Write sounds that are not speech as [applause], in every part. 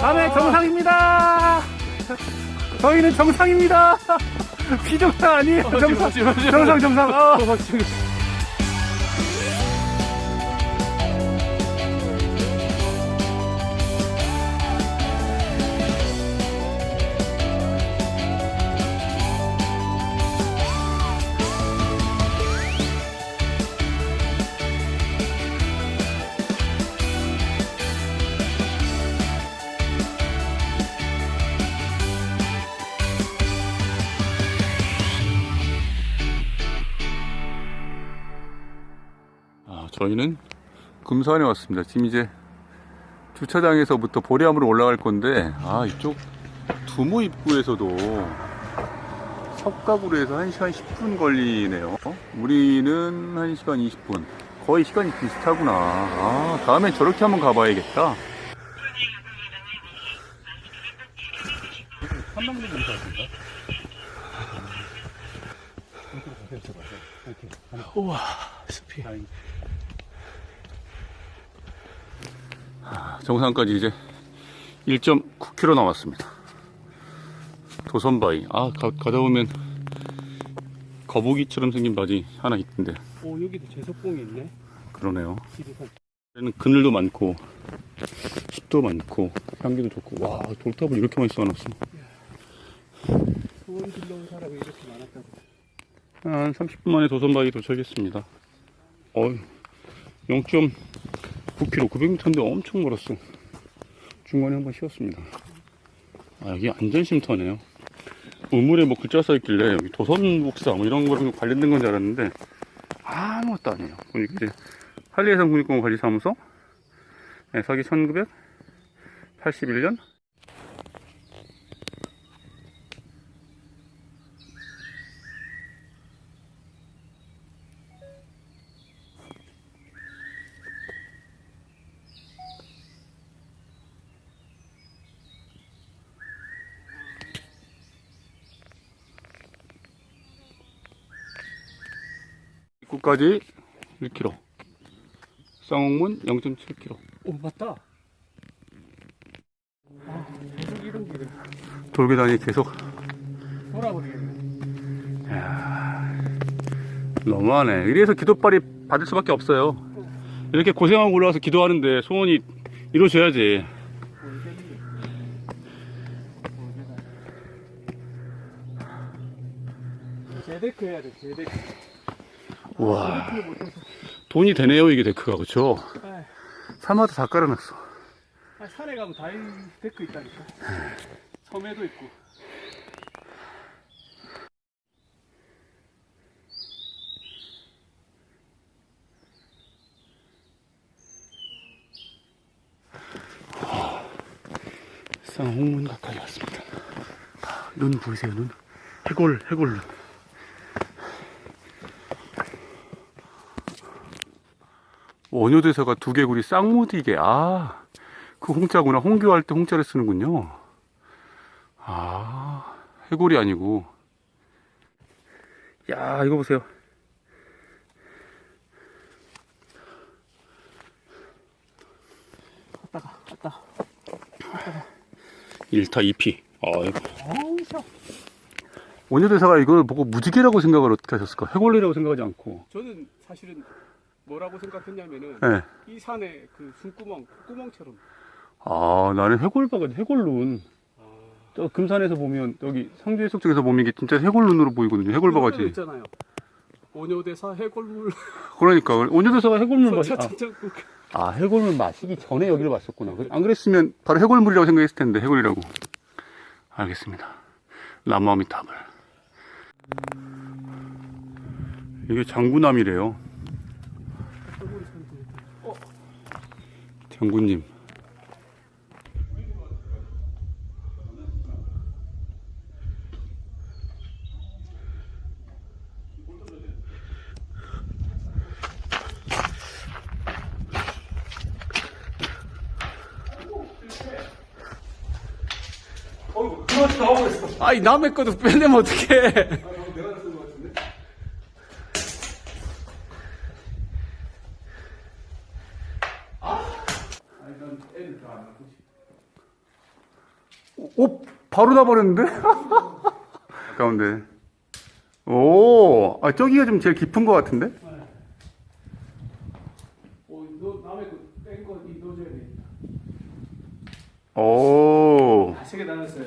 남해 정상입니다. 저희는 정상입니다. [laughs] 비정상 아니에요. 정상, 정상, 정상. 어. 저희는 금산에 왔습니다. 지금 이제 주차장에서부터 보리암으로 올라갈 건데, 아, 이쪽 두모 입구에서도 석가구로 해서 1시간 10분 걸리네요. 우리는 1시간 20분. 거의 시간이 비슷하구나. 아, 다음엔 저렇게 한번 가봐야겠다. 한방도 괜찮습니다. 우와, 숲이. 정상까지 이제 1.9km 남았습니다. 도선바위. 아, 가, 가다 보면 거북이처럼 생긴 바지 하나 있던데. 오 여기도 제석봉이 있네. 그러네요. 여기는 그늘도 많고, 숲도 많고, 향기도 좋고, 와, 돌탑을 이렇게 많이 쌓아놨어. 수원 들러온 사람이 이렇게 많았다고. 한 30분 만에 도선바위 도착했습니다. 어휴, 0.9km, 900m인데 엄청 멀었어. 중간에 한번 쉬었습니다. 아, 여기 안전쉼터네요. 우물에 뭐 글자 써있길래 여기 도선복사 뭐 이런 거랑 관련된 건 줄 알았는데 아무것도 아니에요. 여기 이제 한리해상 국립공원 관리사무소 네, 서기 1981년 입구까지 1km. 쌍옥문 0.7km. 오 맞다. 아 계속 이런 길을 돌계단이 계속 돌아버리겠네. 너무하네. 이래서 기도빨이 받을 수밖에 없어요. 이렇게 고생하고 올라와서 기도하는데 소원이 이루어져야지. 제데크 해야 돼 제데크. 우와. 못해서. 돈이 되네요, 이게 데크가. 그쵸? 아, 산마다 다 깔아놨어. 아, 산에 가면 다이 데크 있다니까. 섬에도 있고. 쌍홍문 가까이 왔습니다. 아, 눈 보이세요, 눈? 해골, 해골 눈. 원효대사가 두 개구리 쌍무디게, 아, 그 홍자구나. 홍교할 때 홍자를 쓰는군요. 아, 해골이 아니고. 야, 이거 보세요. 갔다가 갔다. 1타 2피. 아, 어우 샤. 원효대사가 이걸 보고 무지개라고 생각을 어떻게 하셨을까? 해골리라고 생각하지 않고. 저는 사실은 뭐라고 생각했냐면은 예. 이 산에 그 숨구멍 구멍처럼. 아, 나는 해골바가 해골룬. 아. 저 금산에서 보면 여기 상주 해석 쪽에서 보면 이게 진짜 해골눈으로 보이거든요. 해골바가지. 있잖아요. 원효대사 해골물. 그러니까 원효대사가 해골눈 맛이. 아, 진짜 아, 해골물 마시기 전에 여기를 왔었구나. 안 그랬으면 바로 해골물이라고 생각했을 텐데 해골이라고. 알겠습니다. 나무아미탑을. 이게 장구남이래요. 장군님. 아이 남의 것도 빼내면 어떡해. 오, 바로 나버렸는데? [laughs] 가운데. 오, 아, 저기가 좀 제일 깊은 것 같은데? 어. 오, 아, 세개 나눴어요.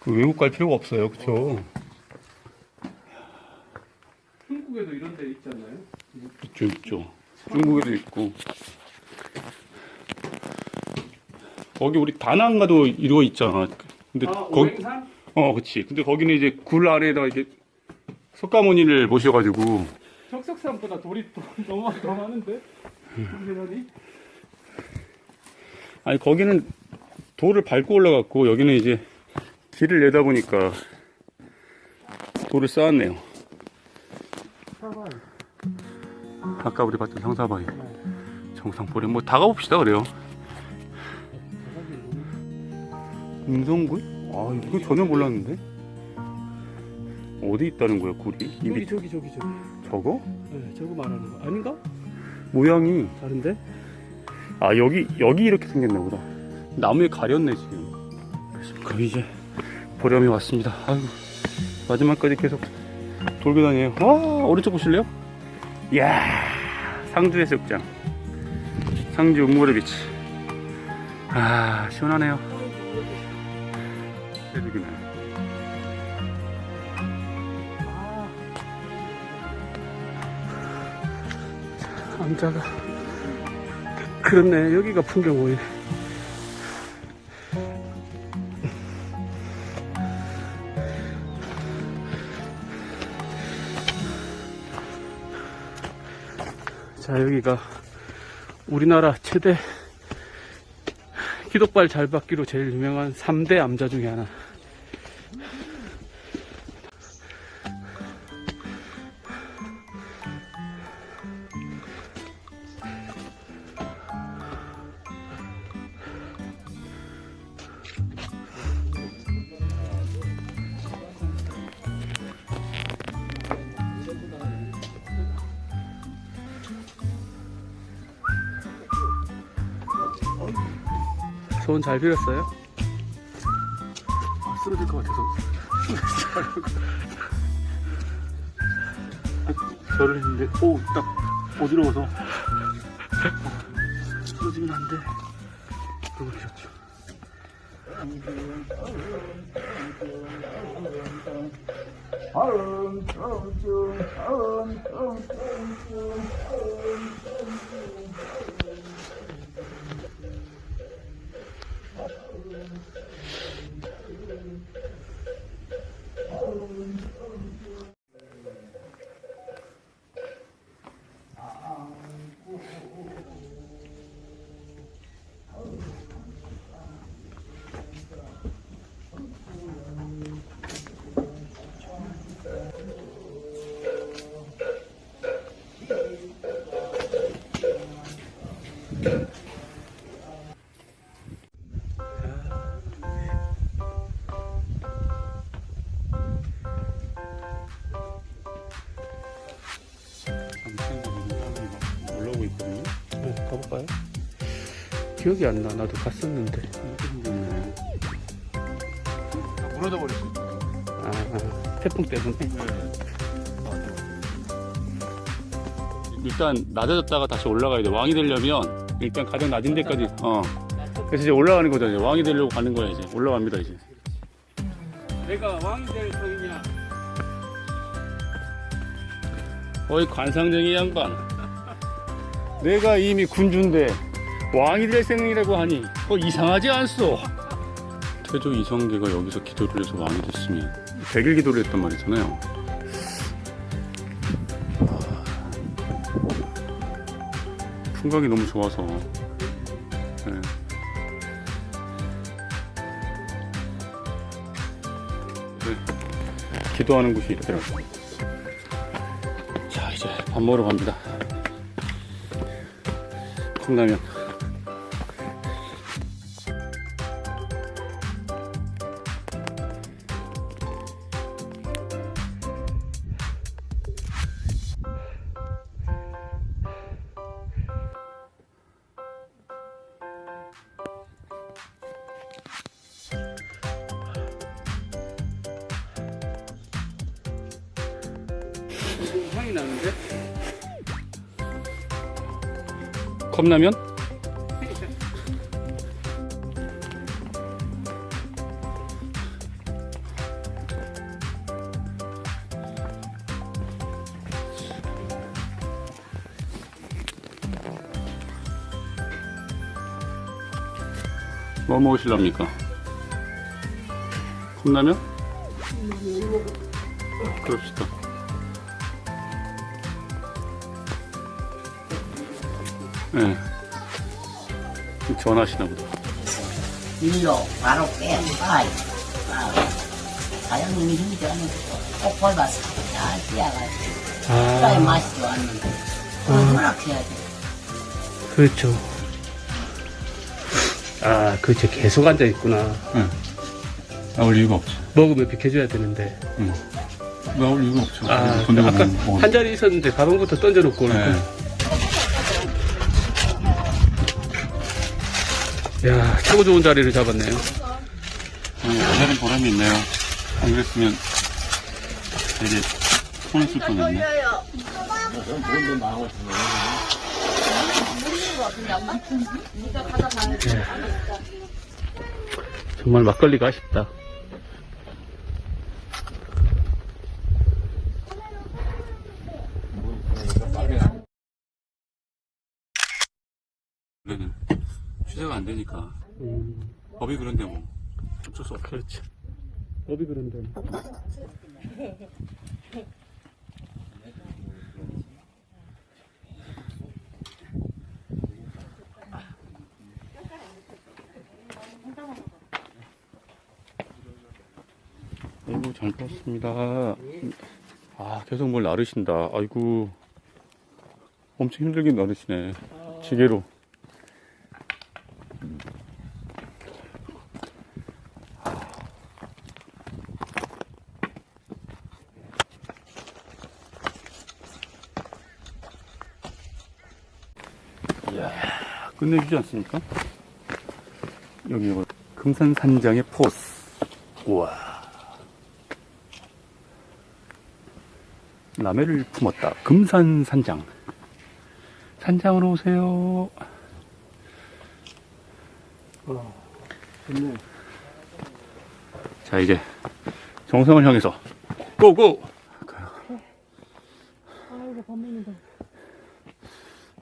그 외국 갈 필요가 없어요. 그쵸? 중국에도 이런 데 있지 않나요? 있죠, 있죠. 중국에도 있고. 거기 우리 다낭가도 이루어 있잖아. 근데 아, 거기, 오행산? 어, 그치. 근데 거기는 이제 굴 아래에다가 이렇게 석가모니를 모셔가지고 척석산보다 돌이 더, [laughs] 너무 더 많은데? 돌계단이? 아니 거기는 돌을 밟고 올라갔고 여기는 이제 길을 내다 보니까 돌을 쌓았네요. 아까 우리 봤던 상사바위 정상포리 뭐다 가봅시다 그래요. 음성굴? 아 이거 전혀 몰랐는데 어디 있다는 거야 굴이? 이 여기 밑 저기 저기 저기. 저거? 네, 저거 말하는 거 아닌가? 모양이 다른데? 아 여기 여기 이렇게 생겼나 보다. 나무에 가렸네 지금. 그럼 이제 보렴이 왔습니다. 아이고 마지막까지 계속 돌고 다녀요. 와 오른쪽 보실래요? 이야 상주 해수욕장. 상주 우무레 비치. 아 시원하네요. 해수기네. 남자가 그렇네 여기가 풍경 보이 자 여기가 우리나라 최대 기독발 잘 받기로 제일 유명한 3대 암자 중에 하나 소원 잘 빌었어요? 아, 쓰러질 것 같아서. [laughs] 저를 했는데, 오, 딱 어지러워서. 쓰러지면 안 돼. 그러고 계셨죠. 기억이 안 나. 나도 갔었는데. 생겼네. 무너져 버렸어. 아, 태풍 때문에. 일단 낮아졌다가 다시 올라가야 돼. 왕이 되려면 일단 가장 낮은 데까지. 어. 그래서 이제 올라가는 거죠. 이제 왕이 되려고 가는 거야 이제. 올라갑니다 이제. 내가 왕이 될 성이냐? 어이 관상쟁이 양반. 내가 이미 군주인데 왕이 될 생이라고 하니 어 이상하지 않소. 태조 이성계가 여기서 기도를 해서 왕이 됐으면 100일 기도를 했단 말이잖아요. 풍각이 너무 좋아서. 네. 네. 기도하는 곳이 있더라고요. 자 이제 밥 먹으러 갑니다 컵라면 향이 나는데? 컵라면? 뭐 먹으실랍니까? 컵라면? 전화하시나 보다. 일로 바로 빼 빠이 사장님이 힘이 들었는데 꼭 밟아서 잘 뛰어가지고 그래야 맛이 좋았는데 얼마나 해야 돼 그렇죠. 아, 그렇죠. 계속 앉아 있구나. 네. 나올 이유가 없죠. 먹으면 비켜줘야 되는데. 응. 나올 이유가 없죠. 아, 돈 내고 아까 먹는 한 자리 있었는데 가방부터 던져놓고. 네. 야, 최고 좋은 자리를 잡았네요. 기다린 보람이 있네요. 안 그랬으면 되게 손을 쓸 뻔했네. 정말 막걸리가 아쉽다. 원래는 취재가 안 되니까 음, 법이 그런데 뭐 어쩔 수 없죠. 그렇죠. 법이 그런데. 아이고 잘 봤습니다. 아 계속 뭘 나르신다. 아이고 엄청 힘들게 나르시네. 지게로. 끝내주지 않습니까? 여기 뭐 금산 산장의 포스. 우와. 라메를 품었다. 금산 산장. 산장으로 오세요. 어, 좋네. 자, 이제 정상을 향해서 고고!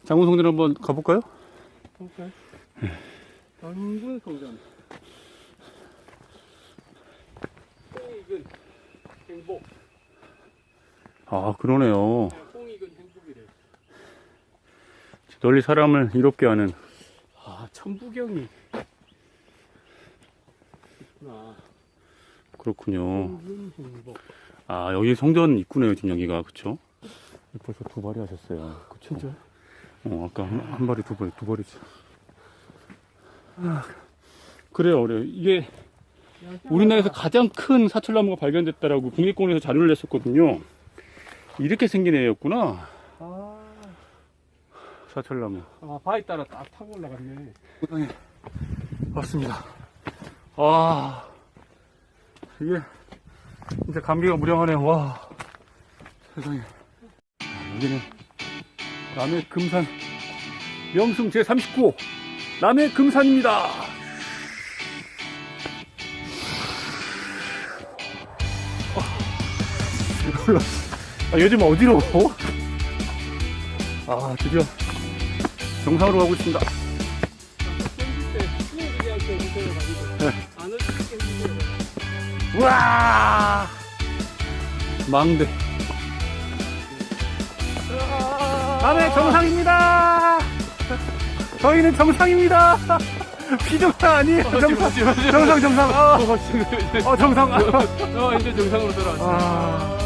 장군성대로 한번 가볼까요? 당근 성장. 뽕익은 행복. 아, 그러네요. 뽕익은 행복이래. 널리 사람을 이롭게 하는 아, 천부경이. 있구나. 그렇군요. 뽕익은 행복. 아, 여기 성전 입구네요, 지금 여기가. 그쵸? 벌써 두 발이 하셨어요. 그쵸? 진짜? 어, 아까 한, 한 발이 두 발이, 두 발이죠. 아, 그래요, 그래요. 이게 우리나라에서 가장 큰 사철나무가 발견됐다라고 국립공원에서 자료를 냈었거든요. 이렇게 생긴 애였구나. 아, 사철나무. 아, 바위 따라 딱 타고 올라갔네. 세상에 왔습니다. 아 이게 진짜 감기가 무량하네요. 와 세상에 여기는 남해 금산 명승 제 39호 남해 금산입니다. 아, 요즘 어디로? 아 드디어 정상으로 가고 있습니다. 우와! 망대. 남해 정상입니다! 저희는 정상입니다! [laughs] 비정상 아니에요, 정상. 정상, 정상. 아, 어, 정상. 어, 이제 정상으로 돌아왔어. 아,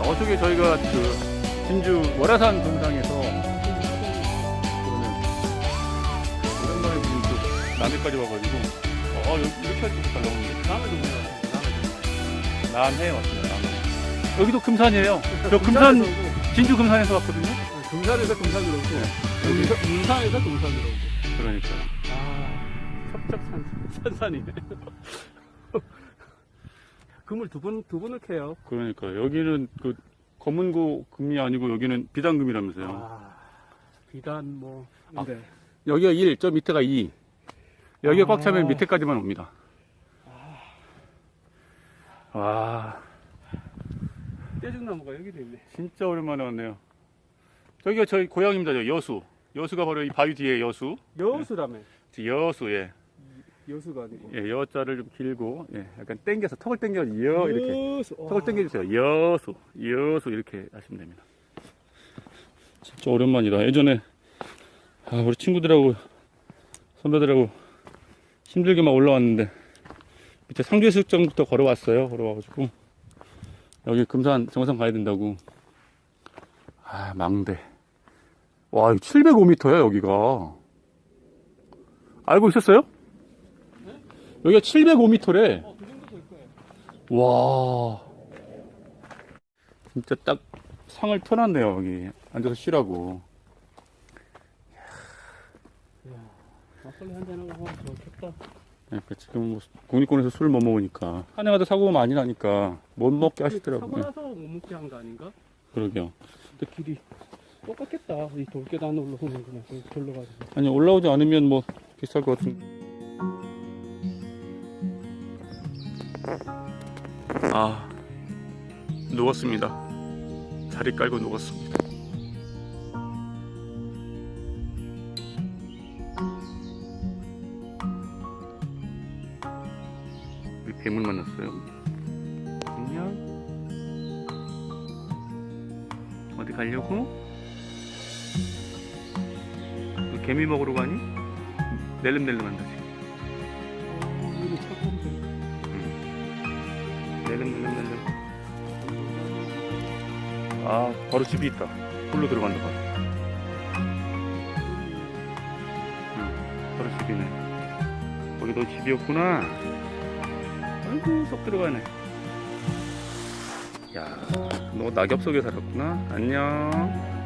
어저께 저희가 그 진주 월화산 정상에서 그러면 오랜만에 우리 또 남해까지 와가지고 어 여기 이렇게 할 나오는데 남의 동네 왔어. 남해 왔어요 남해 여기도 금산이에요 저 금산 진주 금산에서 왔거든요 금산에서 금산으로 오고. 여기. 금산- 금산에서 금산으로 오고. 그러니까 아, 첩첩산, 산산이네. [laughs] 그물 두 분, 두 분을 캐요. 그러니까 여기는 그 검은고 금이 아니고 여기는 비단금이라면서요. 아, 비단 뭐. 아. 근데 여기가 1, 저 밑에가 2. 여기가 꽉 차면 아. 밑에까지만 옵니다. 와, 떼죽나무가 여기도 있네. 진짜 오랜만에 왔네요. 저기가 저희 고향입니다. 저 여수. 여수가 바로 이 바위 뒤에 여수. 여수라며. 여수, 예. 여수가 아니고. 예, 여자를 좀 길고, 예, 약간 당겨서, 턱을 당겨, 여, 이렇게. 여수. 턱을 당겨주세요. 여수, 여수, 이렇게 하시면 됩니다. 진짜 오랜만이다. 예전에, 아, 우리 친구들하고, 선배들하고 힘들게 막 올라왔는데, 밑에 상주해수욕장부터 걸어왔어요. 걸어와가지고, 여기 금산 정상 가야 된다고. 아, 망대. 와, 705m야, 여기가. 알고 있었어요? 여기가 705m래. 어, 그 정도 될 거예요. 와. 진짜 딱 상을 펴놨네요, 여기. 앉아서 쉬라고. 막걸리 한잔 하고 하면 좋겠다. 그러니까 지금 뭐 국립공원에서 술못 먹으니까. 한 해마다 사고가 많이 나니까 못 먹게 하시더라고요. 사고 나서 못 먹게 한 거 아닌가? 그러게요. 근데 길이 똑같겠다. 이 돌계단 올라오는구나. 절로 가지고. 아니, 올라오지 않으면 뭐 비쌀 것 같은. 아, 누웠습니다. 자리 깔고 누웠습니다. 어, 여기 차가운데. 낼름낼름낼름. 아 바로 집이 있다. 홀로 들어간다 바로. 응, 바로 집이네. 거기 너 집이었구나. 아이고 쏙 들어가네. 야, 너 낙엽 속에 살았구나. 안녕.